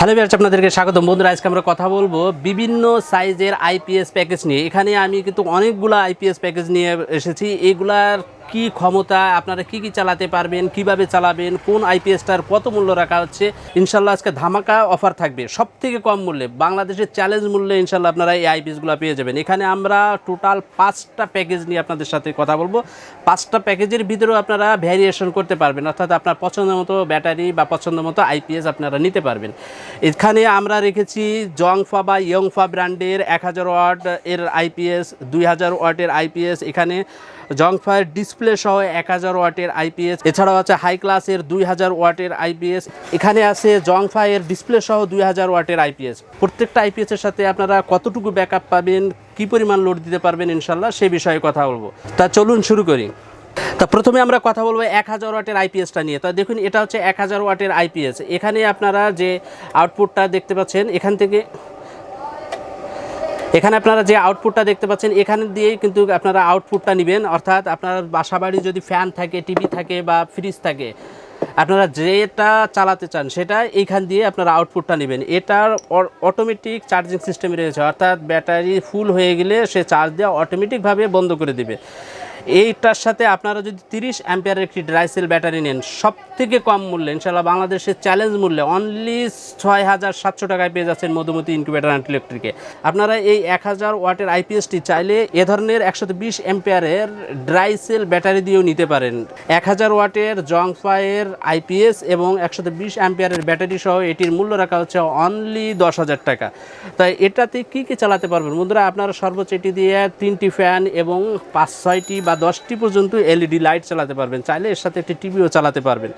Hello বিয়ার্স আপনাদেরকে স্বাগতম। বন্ধুরা, আজকে আমরা কথা বলব বিভিন্ন সাইজের আইপিএস প্যাকেজ নিয়ে। এখানে আমি কিন্তু অনেকগুলো আইপিএস প্যাকেজ নিয়ে এসেছি। এগুলার কি ক্ষমতা, আপনারা কি কি চালাতে পারবেন, কীভাবে চালাবেন, কোন আইপিএসটার কত মূল্য রাখা হচ্ছে, ইনশাল্লাহ আজকে ধামাকা অফার থাকবে। সব থেকে কম মূল্যে, বাংলাদেশের চ্যালেঞ্জ মূল্যে ইনশাল্লাহ আপনারা এই আইপিএসগুলো পেয়ে যাবেন। এখানে আমরা টোটাল পাঁচটা প্যাকেজ নিয়ে আপনাদের সাথে কথা বলব। পাঁচটা প্যাকেজের ভিতরেও আপনারা ভ্যারিয়েশন করতে পারবেন, অর্থাৎ আপনার পছন্দ মতো ব্যাটারি বা পছন্দ মতো আইপিএস আপনারা নিতে পারবেন। এখানে আমরা রেখেছি জংফা বা ইয়ংফা ব্র্যান্ডের এক হাজার ওয়াট এর আইপিএস দুই হাজার ওয়াটের আইপিএস এখানে জংফায়ের ডিসপ্লে সহ এক হাজার ওয়াটের আইপিএস এছাড়াও আছে হাই ক্লাসের দুই হাজার ওয়াটের আইপিএস এখানে আছে জংফায়ের ডিসপ্লে সহ দুই হাজার ওয়াটের আইপিএস প্রত্যেকটা আইপিএস এর সাথে আপনারা কতটুকু ব্যাকআপ পাবেন, কি পরিমাণ লোড দিতে পারবেন ইনশাল্লাহ সে বিষয়ে কথা বলব। তা চলুন শুরু করি। তা প্রথমে আমরা কথা বলব এক হাজার ওয়াটের আইপিএসটা নিয়ে। তা দেখুন, এটা হচ্ছে এক হাজার ওয়াটের আইপিএস এখানে আপনারা যে আউটপুটটা দেখতে পাচ্ছেন, এখান থেকে এখানে আপনারা যে আউটপুটটা দেখতে পাচ্ছেন, এখানে দিয়েই কিন্তু আপনারা আউটপুটটা নেবেন। অর্থাৎ আপনার বাসাবাড়ি যদি ফ্যান থাকে টিভি থাকে বা ফ্রিজ থাকে, আপনারা যেটা চালাতে চান সেটা এইখান দিয়ে আপনারা আউটপুটটা নেবেন। এটার অটোমেটিক চার্জিং সিস্টেম রয়েছে। অর্থাৎ ব্যাটারি ফুল হয়ে গেলে সে চার্জ দেওয়া অটোমেটিকভাবে বন্ধ করে দিবে। এইটার সাথে আপনারা যদি তিরিশ অ্যাম্পিয়ারের একটি ড্রাইসেল ব্যাটারি নেন সব থেকে কম মূল্যে ইনশাল্লাহ বাংলাদেশের চ্যালেঞ্জ মূল্যে অনলি ছয় হাজার সাতশো টাকায় পেয়ে যাচ্ছেন মধুমতি ইনকিউবেটার অ্যান্ড ইলেকট্রিকে আপনারা এই এক হাজার ওয়াটের আইপিএসটি চাইলে এ ধরনের একশো বিশ অ্যাম্পিয়ারের ড্রাইসেল ব্যাটারি দিয়েও নিতে পারেন। এক হাজার ওয়াটের জংফায়ের আইপিএস এবং একশো বিশ অ্যাম্পিয়ারের ব্যাটারি সহ এটির মূল্য রাখা হচ্ছে অনলি দশ হাজার টাকা। তাই এটাতে কী কী চালাতে পারবেন? বন্ধুরা, আপনারা সর্বোচ্চ এটি দিয়ে তিনটি ফ্যান এবং পাঁচ ছয়টি বা দশটি পর্যন্ত এলইডি লাইট চালাতে পারবেন। চাইলে এর সাথে একটি টিভিও চালাতে পারবেন।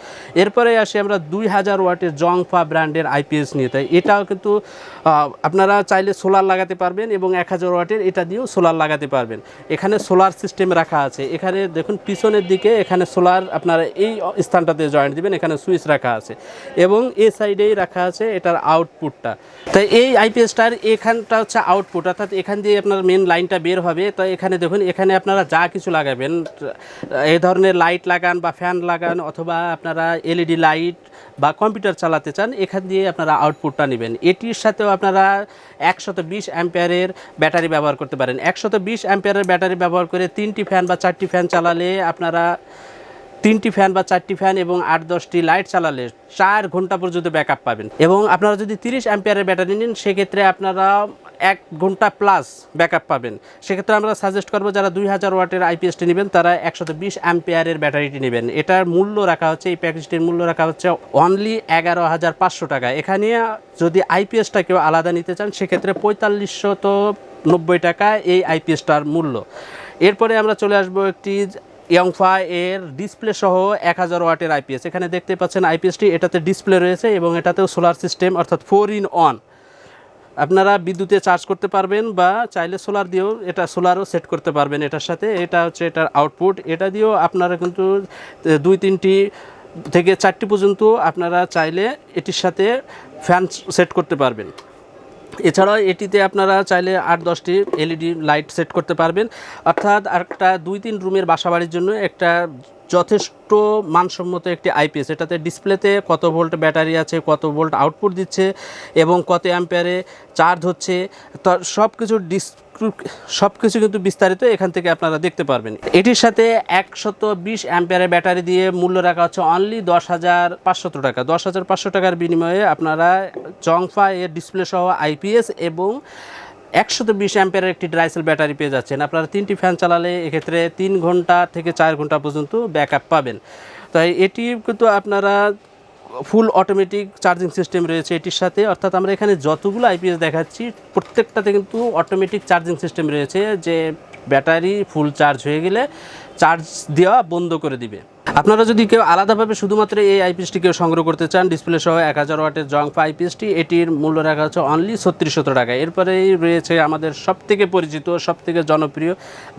এরপরে আসি আমরা দুই হাজার ওয়াটের জংফা ব্র্যান্ডের আইপিএস নিয়ে। তাই এটাও কিন্তু আপনারা চাইলে সোলার লাগাতে পারবেন এবং এক হাজার ওয়াটের এটা দিয়েও সোলার লাগাতে পারবেন। এখানে সোলার সিস্টেম রাখা আছে। এখানে দেখুন, পিছনের দিকে এখানে সোলার আপনারা এই স্থানটাতে জয়েন্ট দিবেন, এখানে সুইচ রাখা আছে। এবং এ সাইডেই রাখা আছে এটার আউটপুটটা তাই এই আইপিএসটার এখানটা হচ্ছে আউটপুট অর্থাৎ এখান দিয়ে আপনার মেন লাইনটা বের হবে। তো এখানে দেখুন, এখানে আপনারা যা কিছু লাগাবেন। এই ধরনের লাইট লাগান বা ফ্যান লাগান অথবা আপনারা এলইডি লাইট বা কম্পিউটার চালাতে চান, এখান দিয়ে আপনারা আউটপুটটা নেবেন। এটির সাথেও আপনারা একশত বিশ অ্যাম্পিয়ারের ব্যাটারি ব্যবহার করতে পারেন। একশত বিশ অ্যাম্পিয়ারের ব্যাটারি ব্যবহার করে তিনটি ফ্যান বা চারটি ফ্যান চালালে আপনারা তিনটি ফ্যান বা চারটি ফ্যান এবং আট দশটি লাইট চালালে চার ঘণ্টা পর্যন্ত ব্যাকআপ পাবেন। এবং আপনারা যদি তিরিশ অ্যাম্পিয়ারের ব্যাটারি নিন, সেক্ষেত্রে আপনারা এক ঘণ্টা প্লাস ব্যাকআপ পাবেন। সেক্ষেত্রে আমরা সাজেস্ট করব যারা দুই হাজার ওয়াটের আইপিএসটি নেবেন, তারা একশত বিশ অ্যাম্পিয়ারের ব্যাটারিটি নেবেন। এটার মূল্য রাখা হচ্ছে, এই প্যাকেজটির মূল্য রাখা হচ্ছে অনলি এগারো হাজার পাঁচশো টাকা। এখানে যদি আইপিএসটা কেউ আলাদা নিতে চান, সেক্ষেত্রে পঁয়তাল্লিশশো তো নব্বই টাকা এই আইপিএসটার মূল্য। এরপরে আমরা চলে আসব একটি ইয়ংফা এর ডিসপ্লে সহ এক হাজার ওয়াটের আইপিএস এখানে দেখতে পাচ্ছেন আইপিএসটি এটাতে ডিসপ্লে রয়েছে এবং এটাতেও সোলার সিস্টেম অর্থাৎ ফোর ইন অন আপনারা বিদ্যুতে চার্জ করতে পারবেন বা চাইলে সোলার দিয়েও এটা সোলারও সেট করতে পারবেন এটার সাথে। এটা হচ্ছে এটার আউটপুট এটা দিয়েও আপনারা কিন্তু দুই, তিনটি থেকে চারটি পর্যন্ত আপনারা চাইলে এটির সাথে ফ্যান সেট করতে পারবেন। এছাড়াও এটিতে আপনারা চাইলে আট, দশটি এলইডি লাইট সেট করতে পারবেন। অর্থাৎ একটা দুই, তিন রুমের বাসা বাড়ির জন্য একটা যথেষ্ট মানসম্মত একটি আইপিএস এটাতে ডিসপ্লেতে কত ভোল্ট ব্যাটারি আছে, কত ভোল্ট আউটপুট দিচ্ছে এবং কত অ্যাম্পিয়ারে চার্জ হচ্ছে। সব কিছু ডিস সব কিছু কিন্তু বিস্তারিত এখান থেকে আপনারা দেখতে পারবেন। এটির সাথে একশত বিশ অ্যাম্পিয়ারের ব্যাটারি দিয়ে মূল্য রাখা হচ্ছে অনলি দশ হাজার পাঁচশত টাকা। দশ হাজার পাঁচশো টাকার বিনিময়ে আপনারা জংফা এর ডিসপ্লে সহ আইপিএস এবং একশত বিশ অ্যাম্পিয়ারের একটি ড্রাইসেল ব্যাটারি পেয়ে যাচ্ছেন। আপনারা তিনটি ফ্যান চালালে এক্ষেত্রে তিন ঘণ্টা থেকে চার ঘণ্টা পর্যন্ত ব্যাকআপ পাবেন। তাই এটি কিন্তু আপনারা ফুল অটোমেটিক চার্জিং সিস্টেম রয়েছে এটির সাথে। অর্থাৎ আমরা এখানে যতগুলো আইপিএস দেখাচ্ছি, প্রত্যেকটাতে কিন্তু অটোমেটিক চার্জিং সিস্টেম রয়েছে যে ব্যাটারি ফুল চার্জ হয়ে গেলে চার্জ দেওয়া বন্ধ করে দিবে। আপনারা যদি কেউ আলাদাভাবে শুধুমাত্র এই আইপিএসটি কেউ সংগ্রহ করতে চান ডিসপ্লে সহ এক হাজার ওয়াটের জংফা আইপিএসটি, এটির মূল্য রাখা হচ্ছে অনলি ছত্রিশশো টাকা। এরপরেই রয়েছে আমাদের সবথেকে পরিচিত, সবথেকে জনপ্রিয়,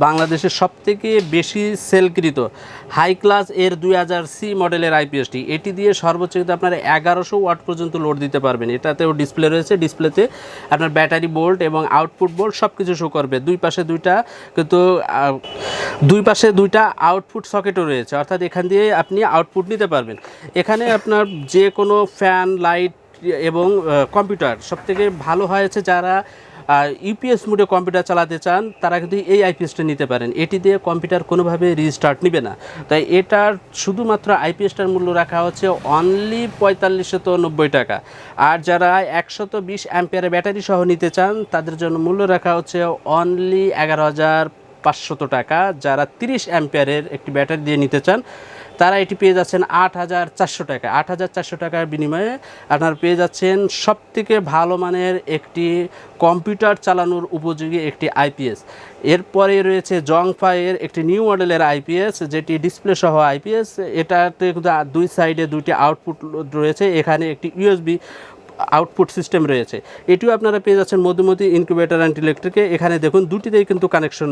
বাংলাদেশের সবথেকে বেশি সেলকৃত হাই ক্লাস এর দুই হাজার সি মডেলের আইপিএসটি। এটি দিয়ে সর্বোচ্চ কিন্তু আপনারা এগারোশো ওয়াট পর্যন্ত লোড দিতে পারবেন। এটাতেও ডিসপ্লে রয়েছে ডিসপ্লেতে আপনার ব্যাটারি বোল্ট এবং আউটপুট বোল্ট সব কিছু শো করবে। দুই পাশে দুইটা কিন্তু দুই পাশে দুইটা আউটপুট সকেটও রয়েছে। অর্থাৎ এখান দিয়ে আপনি আউটপুট নিতে পারবেন। এখানে আপনার যে কোনো ফ্যান লাইট এবং কম্পিউটার সব থেকে ভালো হয়েছে যারা ইউপিএস মোডে কম্পিউটার চালাতে চান, তারা কিন্তু এই আইপিএসটা নিতে পারেন। এটি দিয়ে কম্পিউটার কোনোভাবে রিস্টার্ট নেবে না। তাই এটার শুধুমাত্র আইপিএসটার মূল্য রাখা হচ্ছে অনলি পঁয়তাল্লিশশত নব্বই টাকা। আর যারা একশত বিশ অ্যাম্পিয়ারের ব্যাটারি সহ নিতে চান, তাদের জন্য মূল্য রাখা হচ্ছে অনলি এগারো হাজার পাঁচশত টাকা। যারা তিরিশ অ্যাম্পিয়ারের একটি ব্যাটারি দিয়ে নিতে চান, তারা এটি পেয়ে যাচ্ছেন আট হাজার চারশো টাকা। আট হাজার চারশো টাকার বিনিময়ে আপনারা পেয়ে যাচ্ছেন সব থেকে ভালো মানের একটি কম্পিউটার চালানোর উপযোগী একটি আইপিএস এরপরে রয়েছে জংফাইয়ের একটি নিউ মডেলের আইপিএস যেটি ডিসপ্লে সহ আইপিএস এটাতে দুই সাইডে দুইটি আউটপুট রয়েছে। এখানে একটি ইউএসবি আউটপুট সিস্টেম রয়েছে। এটিও আপনারা পেয়ে যাচ্ছেন মধুমতি ইনকিউবেটার অ্যান্ড ইলেকট্রিকে। এখানে দেখুন, দুটিতেই কিন্তু কানেকশন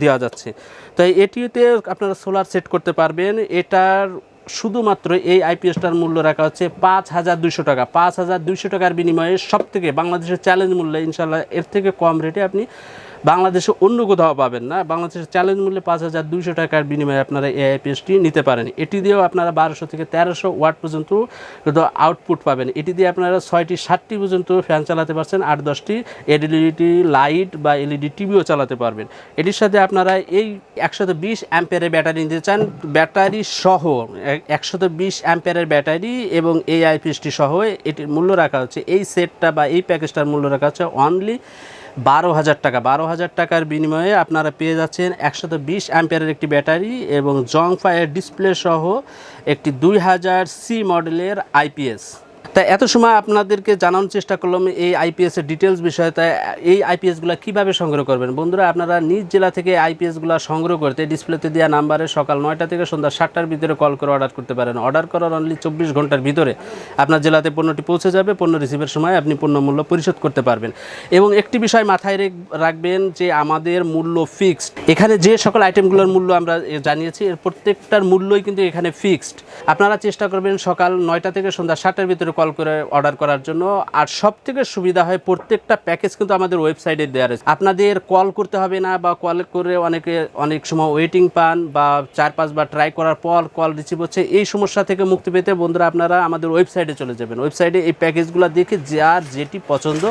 দেওয়া যাচ্ছে। তাই এটিতে আপনারা সোলার সেট করতে পারবেন। এটার শুধুমাত্র এই আইপিএসটার মূল্য রাখা হচ্ছে পাঁচ হাজার দুশো টাকা। পাঁচ হাজার দুইশো টাকার বিনিময়ে সব থেকে বাংলাদেশের চ্যালেঞ্জ মূল্যে ইনশাল্লাহ এর থেকে কম রেটে আপনি বাংলাদেশে অন্য কোথাও পাবেন না। বাংলাদেশের চ্যালেঞ্জ মূল্যে পাঁচ হাজার দুইশো টাকার বিনিময়ে আপনারা এই আইপিএসটি নিতে পারেন। এটি দিয়েও আপনারা বারোশো থেকে তেরোশো ওয়াট পর্যন্ত আউটপুট পাবেন। এটি দিয়ে আপনারা ছয়টি, সাতটি পর্যন্ত ফ্যান চালাতে পারছেন, আট, দশটি এলইডি লাইট বা এলইডি টিভিও চালাতে পারবেন। এটির সাথে আপনারা এই একশত বিশ অ্যাম্পিয়ারের ব্যাটারি নিতে চান। ব্যাটারি সহ একশত বিশ অ্যাম্পিয়ারের ব্যাটারি এবং এই আইপিএসটি সহ এটির মূল্য রাখা হচ্ছে। এই সেটটা বা এই প্যাকেজটার মূল্য রাখা হচ্ছে অনলি বারো হাজার টাকা। বারো হাজার টাকার বিনিময়ে আপনারা পেয়ে যাচ্ছেন একশত বিশ অ্যাম্পিয়ারের একটি ব্যাটারি এবং জং ফায়ার ডিসপ্লে সহ একটি দুই হাজার সি মডেলের আইপিএস তাই এত সময় আপনাদেরকে জানানোর চেষ্টা করলাম এই আইপিএস এর ডিটেলস বিষয়ে। তাই এই আইপিএসগুলো কীভাবে সংগ্রহ করবেন? বন্ধুরা, আপনারা নিজ জেলা থেকে আইপিএসগুলো সংগ্রহ করতে ডিসপ্লেতে দেওয়া নাম্বারে সকাল নয়টা থেকে সন্ধ্যা সাতটার ভিতরে কল করে অর্ডার করতে পারেন। অর্ডার করার অনলি চব্বিশ ঘণ্টার ভিতরে আপনার জেলাতে পণ্যটি পৌঁছে যাবে, পণ্য রিসিভের সময় আপনি পণ্য মূল্য পরিশোধ করতে পারবেন। এবং একটি বিষয় মাথায় রেখ- রাখবেন যে আমাদের মূল্য ফিক্সড এখানে যে সকল আইটেমগুলোর মূল্য আমরা জানিয়েছি, এর প্রত্যেকটার মূল্যই কিন্তু এখানে ফিক্সড আপনারা চেষ্টা করবেন সকাল নয়টা থেকে সন্ধ্যা সাতটার ভিতরে কল করে অর্ডার করার জন্য। আর সব থেকে সুবিধা হয় প্রত্যেকটা প্যাকেজ কিন্তু আমাদের ওয়েবসাইটে দেওয়া রয়েছে। আপনাদের কল করতে হবে না বা কল করে অনেকে অনেক সময় ওয়েটিং পান বা চার পাঁচবার ট্রাই করার পর কল রিসিভ হচ্ছে, এই সমস্যা থেকে মুক্তি পেতে বন্ধুরা আপনারা আমাদের ওয়েবসাইটে চলে যাবেন। ওয়েবসাইটে এই প্যাকেজগুলো দেখে যার যেটি পছন্দ,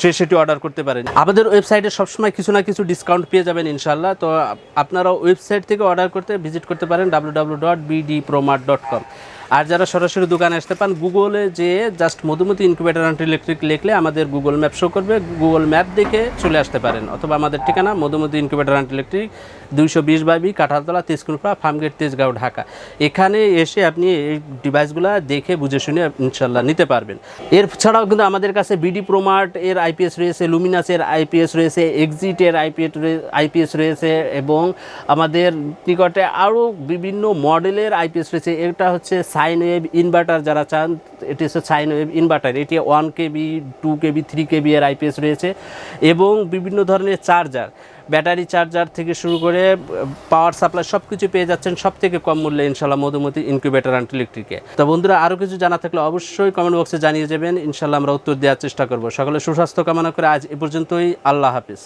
সে সেটি অর্ডার করতে পারেন। আমাদের ওয়েবসাইটে সবসময় কিছু না কিছু ডিসকাউন্ট পেয়ে যাবেন ইনশাল্লাহ তো আপনারা ওয়েবসাইট থেকে অর্ডার করতে ভিজিট করতে পারেন W dot BD Promart dot com আর যারা সরাসরি দোকানে আসতে পান গুগলে যে just Madhumati incubator and electric লিখলে আমাদের গুগল ম্যাপ শো করবে। গুগল ম্যাপ দেখে চলে আসতে পারেন। অথবা আমাদের ঠিকানা মধুমতি ইনকিউবেটার অ্যান্ড ইলেকট্রিক দুইশো বিশ বাইবি কাঁঠালতলা তেজকুনপা ফার্মগেট, তেজগাঁও, ঢাকা। এখানে এসে আপনি এই ডিভাইসগুলো দেখে, বুঝে শুনে ইনশাল্লাহ নিতে পারবেন। এর ছাড়াও কিন্তু আমাদের কাছে বিডি প্রোমার্ট এর আইপিএস রয়েছে লুমিনাসের আইপিএস রয়েছে এক্সিটের আইপিএস আইপিএস রয়েছে এবং আমাদের নিকটে আরও বিভিন্ন মডেলের আইপিএস রয়েছে। এটা হচ্ছে সাইন ওয়েভ ইনভার্টার যারা চান এটি হচ্ছে সাইন ওয়েভ ইনভার্টার এটি one KB two KB three KB এর আইপিএস রয়েছে এবং বিভিন্ন ধরনের চার্জার ব্যাটারি চার্জার থেকে শুরু করে পাওয়ার সাপ্লাই সব কিছু পেয়ে যাচ্ছেন সব থেকে কম মূল্যে ইনশাল্লাহ মধুমতি ইনকিউবেটার অ্যান্ড ইলেকট্রিকে তো বন্ধুরা আরও কিছু জানা থাকলে অবশ্যই কমেন্ট বক্সে জানিয়ে যাবেন। ইনশাল্লাহ আমরা উত্তর দেওয়ার চেষ্টা করব। সকলে সুস্বাস্থ্য কামনা করে আজ এ পর্যন্তই। আল্লাহ হাফিজ।